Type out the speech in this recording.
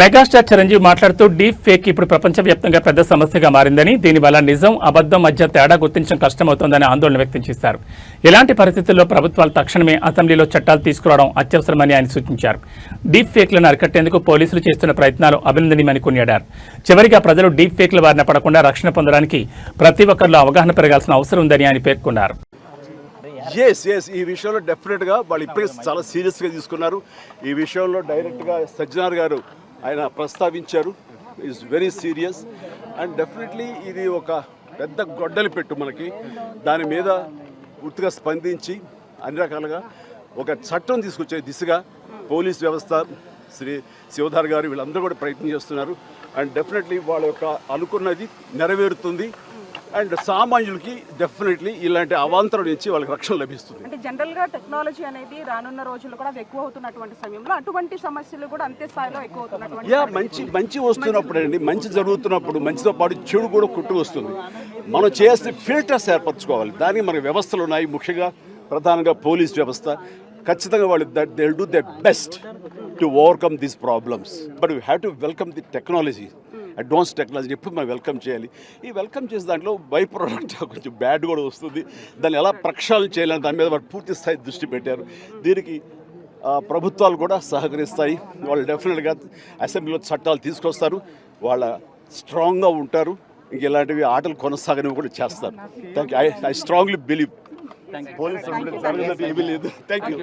Megastar Chiranjeevi మాట్లాడుతూ deep fake ఇప్పుడు ప్రపంచవ్యాప్తంగా పెద్ద సమస్యగా మారిందని దీనివల్ల నిజం అబద్ధం మధ్య తేడా గుర్తించడం కష్టమవుతోందని ఆందోళన వ్యక్తం చేశారు. ఇలాంటి పరిస్థితుల్లో ప్రభుత్వాలు తక్షణమే అసెంబ్లీలో చట్టాలు తీసుకురావడం అత్యవసరమని ఆయన సూచించారు. డీప్ ఫేక్లను అరికట్టేందుకు పోలీసులు చేస్తున్న ప్రయత్నాలు అభినందనీయమని కొనియాడారు. చివరిగా ప్రజలు డీప్ ఫేక్ల బారిన పడకుండా రక్షణ పొందడానికి ప్రతి ఒక్కరిలో అవగాహన పెరగాల్సిన అవసరం ఉందని ఆయన పేర్కొన్నారు. ఎస్ ఎస్ ఈ విషయంలో డెఫినెట్గా వాళ్ళు ఇప్పటికే చాలా సీరియస్గా తీసుకున్నారు. ఈ విషయంలో డైరెక్ట్గా సజ్జనార్ గారు ఆయన ప్రస్తావించారు. Is very serious and definitely ఇది ఒక పెద్ద గొడ్డలి పెట్టు మనకి. దాని మీద పూర్తిగా స్పందించి అన్ని రకాలుగా ఒక చట్టం తీసుకొచ్చే దిశగా పోలీస్ వ్యవస్థ శ్రీ శివధార్ గారు వీళ్ళందరూ కూడా ప్రయత్నం చేస్తున్నారు. అండ్ డెఫినెట్లీ వాళ్ళ యొక్క అనుకున్నది నెరవేరుతుంది. అండ్ సామాన్యులకి డెఫినెట్లీ ఇలాంటి అవాంతరం నుంచి వాళ్ళకి రక్షణ లభిస్తుంది. అంటే జనరల్గా టెక్నాలజీ అనేది రానున్న రోజుల్లో కూడా ఎక్కువ అవుతున్నటువంటి సమయంలో అటువంటి సమస్యలు కూడా అంతే స్థాయిలో ఎక్కువ అవుతున్నటువంటి యా మంచి మంచి వస్తున్నప్పుడు అండి మంచి జరుగుతున్నప్పుడు మంచితో పాటు చెడు కూడా కుట్టు వస్తుంది. మనం చేసే ఫిల్టర్స్ ఏర్పరచుకోవాలి. దానికి మన వ్యవస్థలు ఉన్నాయి. ముఖ్యంగా ప్రధానంగా పోలీస్ వ్యవస్థ. ఖచ్చితంగా వాళ్ళు that they do the best to overcome these problems but we have to welcome the technology advance technology ఎప్పుడు మనం వెల్కమ్ చేయాలి. ఈ వెల్కమ్ చేసే దాంట్లో బై ప్రోడక్ట్ కొంచెం బ్యాడ్ కూడా వస్తుంది. దాన్ని ఎలా ప్రక్షాళన చేయాలని దాని మీద వాళ్ళు పూర్తి స్థాయి దృష్టి పెట్టారు. దీనికి ప్రభుత్వాలు కూడా సహకరిస్తాయి. వాళ్ళు డెఫినెట్గా అసెంబ్లీలో చట్టాలు తీసుకొస్తారు. వాళ్ళ స్ట్రాంగ్గా ఉంటారు. ఇంక ఇలాంటివి ఆటలు కొనసాగనివి కూడా చేస్తారు. Thank you I I strongly believe police thank you